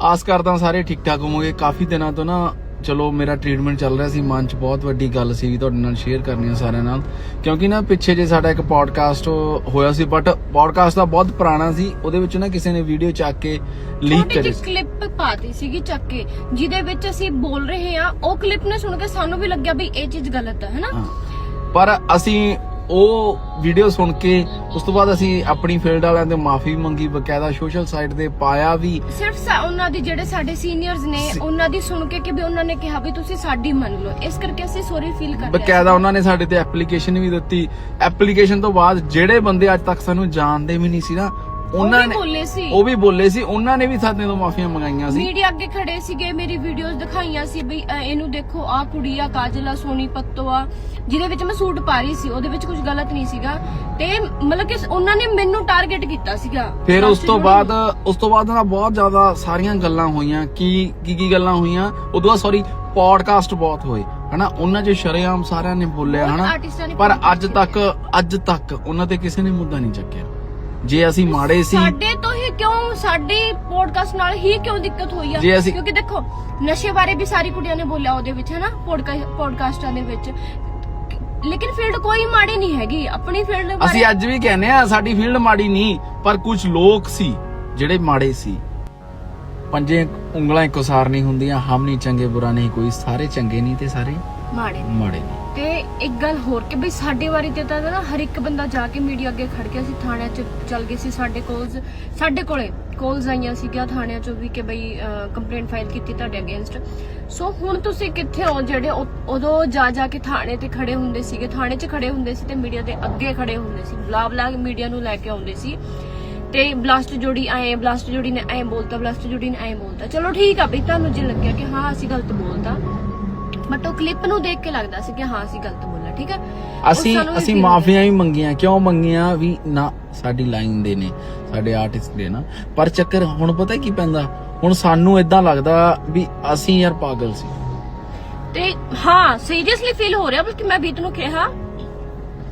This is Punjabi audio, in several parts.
ਆਸ ਕਰਦਾ ਸਾਰੇ ਠੀਕ ਠਾਕ ਹੋਵੋਗੇ। ਕਾਫੀ ਦਿਨਾਂ ਤੋਂ ਨਾ ਚਲੋ ਮੇਰਾ ਟ੍ਰੀਟਮੈਂਟ ਚੱਲ ਰਿਹਾ ਸੀ। ਮਨ ਚ ਬਹੁਤ ਵੱਡੀ ਗੱਲ ਸੀ ਵੀ ਤੁਹਾਡੇ ਨਾਲ ਸ਼ੇਅਰ ਕਰਨੀ ਆ ਸਾਰਿਆਂ ਨਾਲ। ਕਿਉਂਕਿ ਨਾ ਪਿੱਛੇ ਜੇ ਸਾਡਾ ਇੱਕ ਪੋਡਕਾਸਟ ਹੋਇਆ ਸੀ ਬਟ ਪੋਡਕਾਸਟ ਦਾ ਬਹੁਤ ਪੁਰਾਣਾ ਸੀ। ਉਹਦੇ ਵਿੱਚ ਨਾ ਕਿਸੇ ਨੇ ਵੀਡੀਓ ਚੱਕ ਕੇ ਲੀਕ ਕਰੀ ਸੀ। ਕਲਿੱਪ ਪਾਤੀ ਸੀਗੀ ਚੱਕ ਕੇ ਜਿਹਦੇ ਵਿੱਚ ਅਸੀਂ ਬੋਲ ਰਹੇ ਹਾਂ ਉਹ ਕਲਿੱਪ ਨੇ ਸੁਣ ਕੇ ਸਾਨੂੰ ਵੀ ਲੱਗਿਆ ਵੀ ਇਹ ਚੀਜ਼ ਗਲਤ ਹੈ ਹੈਨਾ। ਪਰ ਅਸੀਂ ਉਹ ਵੀਡੀਓ ਸੁਣ ਕੇ ਉਸ ਤੋਂ ਬਾਅਦ ਅਸੀਂ ਆਪਣੀ ਫੀਲਡ ਵਾਲਿਆਂ ਤੋਂ ਮਾਫੀ ਮੰਗੀ ਬਕਾਇਦਾ ਸੋਸ਼ਲ ਸਾਈਟ ਤੇ ਪਾਇਆ ਵੀ। ਸਿਰਫ ਸਾ- ਉਹਨਾਂ ਦੀ ਜਿਹੜੇ ਸਾਡੇ ਸੀਨੀਅਰਸ ਨੇ ਉਹਨਾਂ ਦੀ ਸੁਣ ਕੇ ਕਿ ਵੀ ਉਹਨਾਂ ਨੇ ਕਿਹਾ ਵੀ ਤੁਸੀਂ ਸਾਡੀ ਮੰਨ ਲਓ। ਇਸ ਕਰਕੇ ਅਸੀਂ ਸੌਰੀ ਫੀਲ ਕਰਦੇ ਹਾਂ। ਬਕਾਇਦਾ ਉਹਨਾਂ ਨੇ ਸਾਡੇ ਤੇ ਐਪਲੀਕੇਸ਼ਨ ਵੀ ਦਿੱਤੀ। ਐਪਲੀਕੇਸ਼ਨ ਤੋਂ ਬਾਅਦ ਜਿਹੜੇ ਬੰਦੇ ਅੱਜ ਤੱਕ ਸਾਨੂੰ ਜਾਣਦੇ ਵੀ ਨਹੀਂ ਸੀ ਨਾ ਉਹਨਾਂ ਨੇ ਬੋਲੇ ਸੀ। ਉਹ ਵੀ ਬੋਲੇ ਸੀ। ਉਹਨਾਂ ਨੇ ਵੀ ਸਾਡੇ ਤੋਂ ਮਾਫੀਆਂ ਮੰਗਾਈਆਂ ਸੀ। ਮੀਡੀਆ ਅੱਗੇ ਖੜੇ ਸੀਗੇ ਮੇਰੀ ਵੀਡੀਓਜ਼ ਦਿਖਾਈਆਂ ਸੀ ਬਈ ਅ, ਇਹਨੂੰ ਦੇਖੋ ਆ ਕੁੜੀ ਆ ਕਾਜਲ ਆ ਸੋਨੀ ਪੱਤੋ ਆ ਜਿਹਦੇ ਵਿੱਚ ਮੈਂ ਸੂਟ ਪਾ ਰਹੀ ਸੀ ਉਹਦੇ ਵਿੱਚ ਕੁਝ ਗਲਤ ਨਹੀਂ ਸੀਗਾ। ਤੇ ਮਤਲਬ ਕਿ ਉਹਨਾਂ ਨੇ ਮੈਨੂੰ ਟਾਰਗੇਟ ਕੀਤਾ ਸੀਗਾ। ਫਿਰ ਉਸ ਤੋਂ ਬਾਅਦ ਉਸ ਤੋਂ ਬਾਅਦ ਨਾ ਬਹੁਤ ਜ਼ਿਆਦਾ ਸਾਰੀਆਂ ਗੱਲਾਂ ਹੋਈਆਂ। ਕੀ ਕੀ ਕੀ ਗੱਲਾਂ ਹੋਈਆਂ? ਉਦੋਂ ਬਾਅਦ ਸੌਰੀ ਪੋਡਕਾਸਟ ਬਹੁਤ ਹੋਏ। ਹਨਾ? ਉਹਨਾਂ 'ਚ ਸ਼ਰੇਆਮ ਸਾਰਿਆਂ ਨੇ ਬੋਲਿਆ ਬਹੁਤ ਹਨਾ? artists ਨੇ ਪਰ podcast ਅੱਜ ਤੱਕ ਅੱਜ ਤੱਕ ਉਹਨਾਂ ਤੇ ਕਿਸੇ ਨੇ ਮੁੱਦਾ ਨਹੀਂ ਚੱਕਿਆ। ਜੇ ਅਸੀਂ ਮਾੜੇ ਸੀ ਸਾਡੇ ਤੋਂ ਹੀ ਕਿਉਂ ਸਾਡੇ ਪੋਡਕਾਸਟ ਨਾਲ ਹੀ ਕਿਉਂ ਦਿੱਕਤ ਹੋਈ ਆ? ਜੇ ਅਸੀਂ- ਕਿਉਂਕਿ ਦੇਖੋ ਨਸ਼ੇ ਬਾਰੇ ਵੀ ਸਾਰੀ ਕੁੜੀਆਂ ਨੇ ਬੋਲਿਆ ਉਹਦੇ ਵਿੱਚ ਹੈ ਨਾ ਪੋਡਕਾਸਟਾਂ ਦੇ ਵਿੱਚ। ਲੇਕਿਨ ਫੀਲਡ ਕੋਈ ਮਾੜੀ ਨਹੀਂ ਹੈਗੀ। ਆਪਣੀ ਫੀਲਡ ਅਸੀਂ ਅੱਜ ਵੀ ਕਹਿੰਦੇ ਆ ਸਾਡੀ ਫੀਲਡ ਮਾੜੀ ਨਹੀਂ ਪਰ ਕੁਝ ਲੋਕ ਸੀ ਜਿਹੜੇ ਮਾੜੇ ਸੀ। ਪੰਜੇ ਉਂਗਲਾਂ ਇੱਕੋ ਸਾਰ ਨਹੀਂ ਹੁੰਦੀਆਂ ਹਮ ਨਹੀਂ ਚੰਗੇ ਬੁਰਾ ਨਹੀਂ ਕੋਈ ਸਾਰੇ ਚੰਗੇ ਨਹੀਂ ਤੇ ਸਾਰੇ ਮਾੜੇ ਨੇ। ਮਾੜੇ ਨੇ। ਤੇ ਇੱਕ ਗੱਲ ਹੋਰ ਕਿ ਬਈ ਸਾਡੇ ਵਾਰੀ ਤੇ ਤਾਂ ਨਾ ਹਰ ਇੱਕ ਬੰਦਾ ਜਾ ਕੇ ਮੀਡੀਆ ਅੱਗੇ ਖੜ ਗਿਆ ਸੀ ਥਾਣਿਆਂ 'ਚ ਚੱਲ ਗਏ ਸੀ। ਸਾਡੇ ਕੋਲਸ ਸਾਡੇ ਕੋਲੇ ਕੋਲਸ ਆਈਆਂ ਸੀਗੀਆਂ ਥਾਣਿਆਂ 'ਚੋਂ ਵੀ ਕਿ ਬਈ ਕੰਪਲੇਂਟ ਫਾਈਲ ਕੀਤੀ ਤੁਹਾਡੇ ਅਗੇਂਸਟ ਸੋ ਹੁਣ ਤੁਸੀਂ ਕਿੱਥੇ ਹੋ ਜਿਹੜੇ ਉਦੋਂ ਜਾ ਜਾ ਕੇ ਥਾਣੇ ਤੇ ਖੜੇ ਹੁੰਦੇ ਸੀਗੇ? ਥਾਣੇ 'ਚ ਖੜੇ ਹੁੰਦੇ ਸੀ ਤੇ ਮੀਡੀਆ ਦੇ ਅੱਗੇ ਖੜੇ ਹੁੰਦੇ ਸੀ। ਬਲਾ ਬਲਾ ਮੀਡੀਆ ਨੂੰ ਲੈ ਕੇ ਆਉਂਦੇ ਸੀ। ਤੇ ਬਲਾਸਟ ਜੋੜੀ ਆਏ ਬਲਾਸਟ ਜੋੜੀ ਨੇ ਐਂ ਬੋਲਤਾ ਬਲਾਸਟ ਜੋੜੀ ਨੇ ਐਂ ਬੋਲਤਾ। ਚਲੋ ਠੀਕ ਆ ਬਈ ਤੁਹਾਨੂੰ ਜੇ ਲੱਗਿਆ ਕਿ ਹਾਂ ਅਸੀਂ ਗਲਤ ਬੋਲਤਾ। ਬਟ ਉਹ ਕਲਿੱਪ ਨੂੰ ਦੇਖ ਕੇ ਲੱਗਦਾ ਸੀ ਕਿ ਹਾਂ ਅਸੀਂ ਗਲਤ ਬੋਲਿਆ ਠੀਕ ਹੈ? ਅਸੀਂ ਸਾਨੂੰ ਅਸੀਂ feel ਮਾਫੀਆਂ ਵੀ ਮੰਗੀਆਂ ਕਿਉਂ ਮੰਗੀਆਂ? ਵੀ ਨਾ ਸਾਡੀ ਲਾਈਨ ਦੇ ਨੇ ਸਾਡੇ ਆਰਟਿਸਟ ਦੇ ਨਾ। ਪਰ ਚੱਕਰ ਹੁਣ ਪਤਾ ਕੀ ਪੈਂਦਾ? ਹੁਣ ਸਾਨੂੰ ਇਦਾਂ ਲੱਗਦਾ ਵੀ ਅਸੀਂ ਯਾਰ ਪਾਗਲ ਸੀ। ਤੇ ਹਾਂ ਸੀਰੀਅਸਲੀ ਫੀਲ ਹੋ ਰਿਹਾ ਬਲਕਿ ਮੈਂ ਬੀਤ ਨੂੰ ਕਿਹਾ?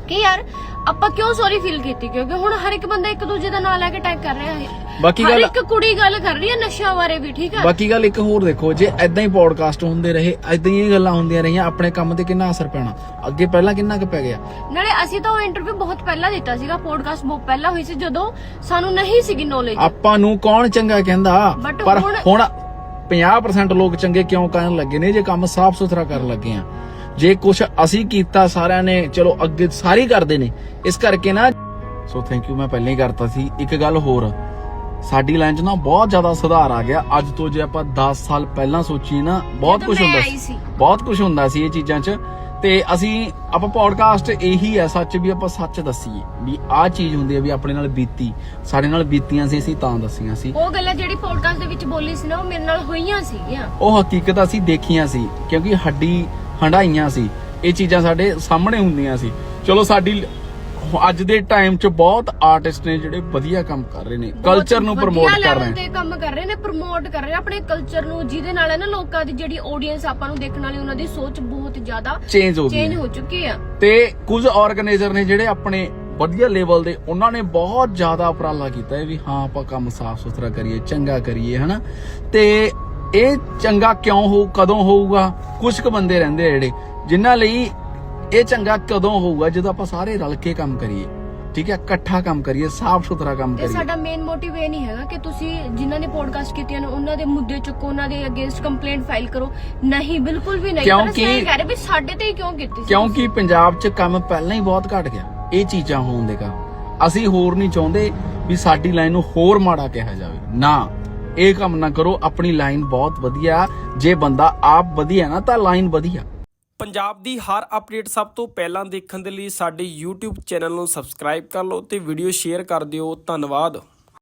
ਕਿ ਯਾਰ ਆਪਾਂ ਕਿਉਂ ਸੌਰੀ ਫੀਲ ਕੀਤੀ? ਕਿਉਂਕਿ ਹੁਣ ਹਰ ਇੱਕ ਬੰਦਾ ਇੱਕ ਦੂਜੇ ਦਾ ਨਾਂ ਲੈ ਕੇ ਟੈਗ ਕਰ ਰਿਹਾ ਹੈ। ਬਾਕੀ ਹਰ ਗੱਲ ਇੱਕ ਕੁੜੀ ਗੱਲ ਕਰ ਰਹੀ ਹੈ ਨਸ਼ਿਆਂ ਬਾਰੇ ਵੀ ਠੀਕ ਹੈ ਬਾਕੀ ਗੱਲ ਇੱਕ ਹੋਰ ਦੇਖੋ ਜੇ ਐਦਾਂ ਹੀ ਪੋਡਕਾਸਟ ਹੁੰਦੇ ਰਹੇ ਐਦਾਂ ਹੀ ਇਹ ਗੱਲਾਂ ਹੁੰਦੀਆਂ ਰਹੀਆਂ ਆਪਣੇ ਕੰਮ ਤੇ ਕਿੰਨਾ ਅਸਰ ਪੈਣਾ? ਅੱਗੇ ਪਹਿਲਾਂ ਕਿੰਨਾ ਕੁ ਪੈ ਗਿਆ? ਨਾਲੇ ਅਸੀਂ ਤਾਂ ਉਹ ਇੰਟਰਵਿਊ ਬਹੁਤ ਪਹਿਲਾਂ ਦਿੱਤਾ ਸੀਗਾ ਪੋਡਕਾਸਟ ਬਹੁਤ ਪਹਿਲਾਂ ਹੋਈ ਸੀ ਜਦੋਂ ਸਾਨੂੰ ਨਹੀਂ ਸੀਗੀ ਨੌਲੇਜ ਆਪਾਂ ਨੂੰ ਕੌਣ ਚੰਗਾ ਕਹਿੰਦਾ? But ਪਰ ਹੁਣ- ਹੁਣ 50% ਲੋਕ ਚੰਗੇ ਕਿਉਂ ਕਰਨ ਲੱਗੇ ਨੇ ਜੇ ਕੰਮ ਸਾਫ਼ ਸੁਥਰਾ ਕਰਨ ਲੱਗੇ ਆ? ਜੇ ਕੁਝ ਅਸੀਂ ਕੀਤਾ ਸਾਰਿਆਂ ਨੇ ਚਲੋ ਅੱਗੇ ਸਾਰੇ ਕਰਦੇ ਨੇ। ਇਸ ਕਰਕੇ ਨਾ ਸੋ ਥੈਂਕ ਯੂ ਮੈਂ ਪਹਿਲਾਂ ਹੀ ਕਰਤਾ ਸੀ। ਇੱਕ ਗੱਲ ਹੋਰ ਸਾਡੀ ਲਾਈਨ 'ਚ ਨਾ ਬਹੁਤ ਜ਼ਿਆਦਾ ਸੁਧਾਰ ਆ ਗਿਆ। ਅੱਜ ਤੋਂ ਜੇ ਆਪਾਂ 10 ਸਾਲ ਪਹਿਲਾਂ ਸੋਚੀਏ ਨਾ ਬਹੁਤ ਕੁਝ ਹੁੰਦਾ ਸੀ। ਬਹੁਤ ਕੁਝ ਹੁੰਦਾ ਸੀ ਇਹ ਚੀਜ਼ਾਂ 'ਚ। ਤੇ ਅਸੀਂ ਆਪਾਂ ਪੋਡਕਾਸਟ ਇਹੀ ਹੈ ਸੱਚ ਵੀ ਆਪਾਂ ਸੱਚ ਦੱਸੀਏ। ਵੀ ਆਹ ਚੀਜ਼ ਹੁੰਦੀ ਹੈ ਵੀ ਆਪਣੇ ਨਾਲ ਬੀਤੀ। ਸਾਡੇ ਨਾਲ ਬੀਤੀਆਂ ਸੀ ਅਸੀਂ ਤਾਂ ਦੱਸੀਆਂ ਸੀ। ਉਹ ਗੱਲਾਂ ਜਿਹੜੀ ਪੋਡਕਾਸਟ ਦੇ ਵਿੱਚ ਬੋਲੀ ਸੀ ਨਾ ਉਹ ਮੇਰੇ ਨਾਲ ਹੋਈਆਂ ਸੀਗੀਆਂ। ਉਹ ਹਕੀਕਤ ਅਸੀਂ ਦੇਖੀਆਂ ਸੀ। ਕਿਉਂਕਿ ਹੱਡੀ ਹੰਡਾਈਆਂ ਸੀ। ਇਹ ਚੀਜ਼ਾਂ ਸਾਡੇ ਸਾਹਮਣੇ ਹੁੰਦੀਆਂ ਸੀ। ਚਲੋ ਸਾਡੀ ਅੱਜ ਦੇ ਟਾਈਮ 'ਚ ਬਹੁਤ ਆਰਟਿਸਟ ਨੇ ਜਿਹੜੇ ਵਧੀਆ ਕੰਮ ਕਰ ਰਹੇ ਨੇ। ਕਲਚਰ ਨੂੰ ਪ੍ਰਮੋਟ ਕਰ ਰਹੇ ਨੇ। ਕੰਮ ਕਰ ਰਹੇ ਨੇ ਪ੍ਰਮੋਟ ਕਰ ਰਹੇ ਆਪਣੇ ਕਲਚਰ ਨੂੰ ਜਿਹਦੇ ਨਾਲ ਹੈ ਨਾ ਲੋਕਾਂ ਦੀ ਜਿਹੜੀ ਆਡੀਅנס ਆਪਾਂ ਨੂੰ ਦੇਖਣ ਵਾਲੀ ਉਹਨਾਂ ਦੀ ਸੋਚ ਬਹੁਤ ਜ਼ਿਆਦਾ ਚੇਂਜ ਹੋ ਗਈ ਚੇਂਜ। ਹੋ। ਚੁੱਕੀ ਆ ਤੇ ਕੁਝ ਆਰਗੇਨਾਈਜ਼ਰ ਨੇ ਜਿਹੜੇ ਆਪਣੇ ਵਧੀਆ ਲੈਵਲ ਦੇ ਉਹਨਾਂ ਨੇ ਬਹੁਤ ਜ਼ਿਆਦਾ ਉਪਰਾਲਾ ਕੀਤਾ ਹੈ ਵੀ ਹਾਂ ਆਪਾਂ ਕੰਮ ਸਾਫ਼ ਸੁਥਰਾ ਕਰੀਏ ਚੰਗਾ ਕਰੀਏ ਹਨਾ? ਤੇ ਇਹ ਚੰਗਾ ਕਿਉਂ ਹੋ ਕਦੋਂ ਹੋਊਗਾ? ਕੁਝ ਕੁ ਬੰਦੇ ਰਹਿੰਦੇ ਜਿਹੜੇ ਜਿਨ੍ਹਾਂ ਲਈ ਇਹ ਚੰਗਾ ਕਦੋਂ ਹੋਊਗਾ? ਜਦੋਂ ਆਪਾਂ ਸਾਰੇ ਰਲ ਕੇ ਕੰਮ ਕਰੀਏ ਠੀਕ ਹੈ? ਇਕੱਠਾ ਕੰਮ ਕਰੀਏ ਸਾਫ਼ ਸੁਥਰਾ ਕੰਮ ਕਰੀਏ। ਸਾਡਾ ਮੇਨ ਮੋਟਿਵ ਇਹ ਨਹੀਂ ਹੈਗਾ ਕਿ ਤੁਸੀਂ ਜਿਨ੍ਹਾਂ ਨੇ ਪੋਡਕਾਸਟ ਕੀਤੀਆਂ ਨੇ ਉਹਨਾਂ ਦੇ ਮੁੱਦੇ ਚੁੱਕੋ ਉਹਨਾਂ ਦੇ ਅਗੇਂਸਟ ਕੰਪਲੇਂਟ ਫਾਈਲ ਕਰੋ। ਨਹੀਂ ਬਿਲਕੁਲ ਵੀ ਨਹੀਂ ਕਿਉਂਕਿ- ਇਹ ਕਹਿ ਰਹੇ ਵੀ ਸਾਡੇ ਤੇ ਹੀ ਕਿਉਂ ਕੀਤੀ ਸੀ? ਕਿਉਂਕਿ ਪੰਜਾਬ 'ਚ ਕੰਮ ਪਹਿਲਾਂ ਹੀ ਬਹੁਤ ਘਟ ਗਿਆ ਇਹ ਚੀਜ਼ਾਂ ਹੋਣ ਦੇ ਕਾ ਅਸੀਂ ਹੋਰ ਨਹੀਂ ਚਾਹੁੰਦੇ ਵੀ ਸਾਡੀ ਲਾਈਨ ਨੂੰ ਹੋਰ ਮਾੜਾ ਕਿਹਾ ਜਾਵੇ। ਨਾ। ਇਹ ਕੰਮ ਨਾ ਕਰੋ, ਆਪਣੀ ਲਾਈਨ ਬਹੁਤ ਵਧੀਆ। ਜੇ ਬੰਦਾ ਆਪ ਵਧੀਆ ਨਾ, ਤਾਂ ਲਾਈਨ ਵਧੀਆ। ਪੰਜਾਬ ਦੀ ਹਰ ਅਪਡੇਟ ਸਭ ਤੋਂ ਪਹਿਲਾਂ ਦੇਖਣ ਦੇ ਲਈ ਸਾਡੇ YouTube ਚੈਨਲ ਨੂੰ ਸਬਸਕ੍ਰਾਈਬ ਕਰ ਲਓ ਤੇ ਵੀਡੀਓ ਸ਼ੇਅਰ ਕਰ ਦਿਓ। ਧੰਨਵਾਦ।